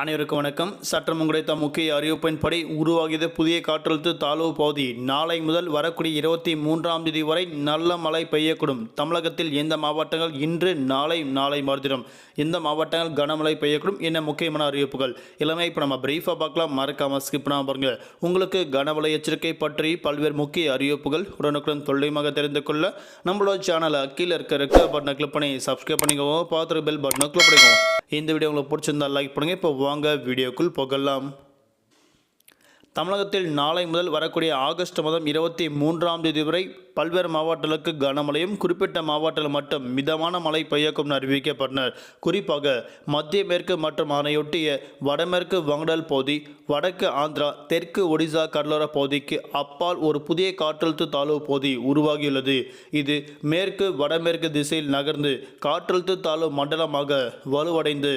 அனைவருக்கும் வணக்கம். சற்றம் கிடைத்த முக்கிய அறிவிப்பின்படி உருவாகியது புதிய காற்றழுத்த தாழ்வு பகுதி. நாளை முதல் வரக்கூடிய இருபத்தி மூன்றாம் தேதி வரை நல்ல மழை பெய்யக்கூடும். தமிழகத்தில் எந்த மாவட்டங்கள் இன்று நாளை நாளை மறுதினம் எந்த மாவட்டங்கள் கனமழை பெய்யக்கூடும் என்ன முக்கியமான அறிவிப்புகள். எல்லாமே இப்போ நம்ம பிரீஃபாக பார்க்கலாம். மறக்காமல் ஸ்கிப் பண்ணாமல் பாருங்க. உங்களுக்கு கனமழை எச்சரிக்கை பற்றி பல்வேறு முக்கிய அறிவிப்புகள் உடனுக்குடன் தொல்லியமாக தெரிந்து கொள்ள நம்மளோட சேனலை கீழே இருக்க ரெக்கா பட்டனை கிளிக் பண்ணி சப்ஸ்கிரைப் பண்ணிக்கோங்க. பார்த்துட்டு பெல் பட்டனை கிளிக் பண்ணிக்கோங்க. இந்த வீடியோ உங்களுக்கு பிடிச்சிருந்தா லைக் பண்ணுங்கள் இப்போ வாங்க வீடியோக்குள் போகலாம். தமிழகத்தில் நாளை முதல் வரக்கூடிய ஆகஸ்ட் மாதம் இருபத்தி மூன்றாம் தேதி வரை பல்வேறு மாவட்டங்களுக்கு கனமழையும் குறிப்பிட்ட மாவட்டத்தில் மட்டும் மிதமான மழை பெய்யக்கும் அறிவிக்கப்பட்டனர். குறிப்பாக மத்திய மேற்கு மற்றும் அதனையொட்டிய வடமேற்கு வங்கடல் பகுதி வடக்கு ஆந்திரா தெற்கு ஒடிசா கடலோர பகுதிக்கு அப்பால் ஒரு புதிய காற்றழுத்த தாழ்வு பகுதி உருவாகியுள்ளது. இது மேற்கு வடமேற்கு திசையில் நகர்ந்து காற்றழுத்த தாழ்வு மண்டலமாக வலுவடைந்து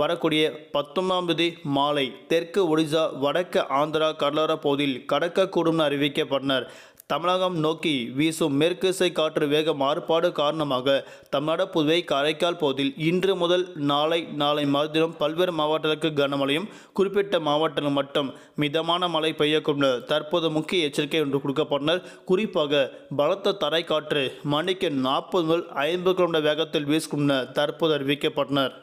வரக்கூடிய பத்தொன்பதாம் தேதி மாலை தெற்கு ஒடிசா வடக்கு ஆந்திரா கடலோர பகுதியில் கடக்கக்கூடும் அறிவிக்கப்பட்டனர். தமிழகம் நோக்கி வீசும் மேற்குசை காற்று வேக மாறுபாடு காரணமாக தமிழ்நாடு புதுவை காரைக்கால் பகுதியில் இன்று முதல் நாளை நாளை மறுதினம் பல்வேறு மாவட்டங்களுக்கு கனமழையும் குறிப்பிட்ட மாவட்டங்கள் மட்டும் மிதமான மழை பெய்யக்கூடிய தற்போது முக்கிய எச்சரிக்கை ஒன்று கொடுக்கப்பட்டனர். குறிப்பாக பலத்த தரைக்காற்று மணிக்கு நாற்பது முதல் ஐம்பது கிலோமீட்டர் வேகத்தில் வீசும் தற்போது அறிவிக்கப்பட்டனர்.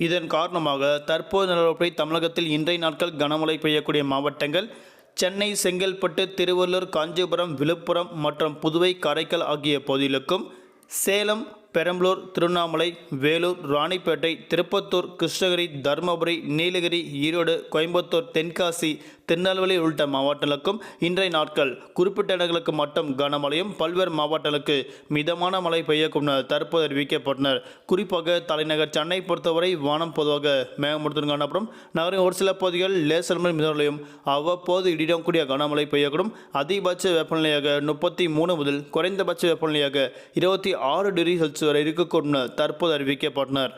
இதன் காரணமாக தற்போது நிலவரப்படி தமிழகத்தில் இன்றைய நாட்கள் கனமழை பெய்யக்கூடிய மாவட்டங்கள் சென்னை செங்கல்பட்டு திருவள்ளூர் காஞ்சிபுரம் விழுப்புரம் மற்றும் புதுவை காரைக்கால் ஆகிய பகுதிகளுக்கும் சேலம் பெரம்பலூர் திருவண்ணாமலை வேலூர் ராணிப்பேட்டை திருப்பத்தூர் கிருஷ்ணகிரி தருமபுரி நீலகிரி ஈரோடு கோயம்புத்தூர் தென்காசி திருநெல்வேலி உள்ளிட்ட மாவட்டங்களுக்கும் இன்றைய நாட்கள் குறிப்பிட்ட இடங்களுக்கு மட்டும் கனமழையும் பல்வேறு மாவட்டங்களுக்கு மிதமான மழை பெய்யக்கும் தற்போது அறிவிக்கப்பட்டனர் குறிப்பாக தலைநகர் சென்னை பொறுத்தவரை வானம் பொதுவாக மேகமூட்டத்துடன் காணப்படும். நகரின் ஒரு சில பகுதிகள் லேசர் மிதமலையும் அவ்வப்போது இடிடக்கூடிய கனமழை பெய்யக்கூடும். அதிகபட்ச வெப்பநிலையாக முப்பத்தி மூணு முதல் குறைந்தபட்ச வெப்பநிலையாக இருபத்தி ஆறு டிகிரி செல்சியஸ் வரை இருக்கக்கூடும் தற்போது அறிவிக்கப்பட்டனர்.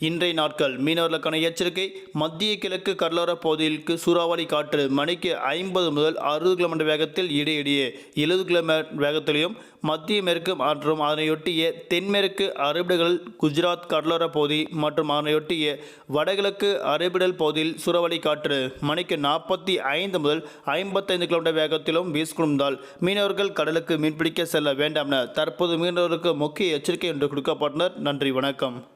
இன்றைய நாட்கள் மீனவர்களுக்கான எச்சரிக்கை. மத்திய கிழக்கு கடலோர பகுதிகளுக்கு சூறாவளி காற்று மணிக்கு ஐம்பது முதல் அறுபது கிலோமீட்டர் வேகத்தில் இடையிடையே எழுபது கிலோமீட்டர் வேகத்திலையும் மத்திய மேற்கு மற்றும் அதனையொட்டிய தென்மேற்கு அரபிடல் குஜராத் கடலோர பகுதி மற்றும் அதனையொட்டிய வடகிழக்கு அரபிடல் பகுதியில் சூறாவளி காற்று மணிக்கு நாற்பத்தி ஐந்து முதல் ஐம்பத்தைந்து கிலோமீட்டர் வேகத்திலும் வீசிக்கொண்டால் மீனவர்கள் கடலுக்கு மீன்பிடிக்க செல்ல வேண்டாம் என தற்போது மீனவர்களுக்கு முக்கிய எச்சரிக்கை என்று கொடுக்கப்பட்டனர். நன்றி வணக்கம்.